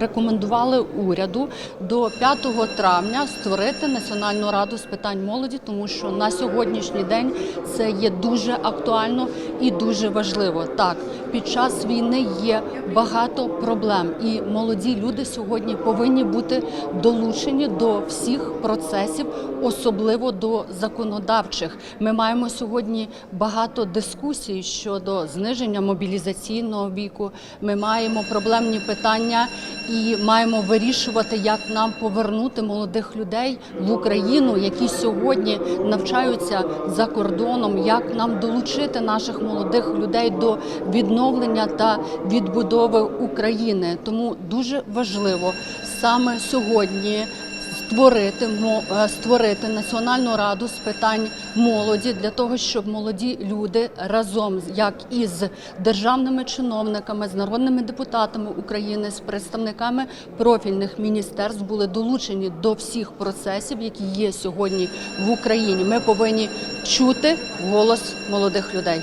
Рекомендували уряду до 5 травня створити Національну раду з питань молоді, тому що на сьогоднішній день це є дуже актуально і дуже важливо. Так, під час війни є багато проблем, і молоді люди сьогодні повинні бути долучені до всіх процесів, особливо до законодавчих. Ми маємо сьогодні багато дискусій щодо зниження мобілізаційного віку. Ми маємо проблемні питання і маємо вирішувати, як нам повернути молодих людей в Україну, які сьогодні навчаються за кордоном, як нам долучити наших молодих людей до відновлення та відбудови України. Тому дуже важливо саме сьогодні створити е, створити національну раду з питань молоді для того, щоб молоді люди разом як із державними чиновниками, з народними депутатами України, з представниками профільних міністерств були долучені до всіх процесів, які є сьогодні в Україні. Ми повинні чути голос молодих людей.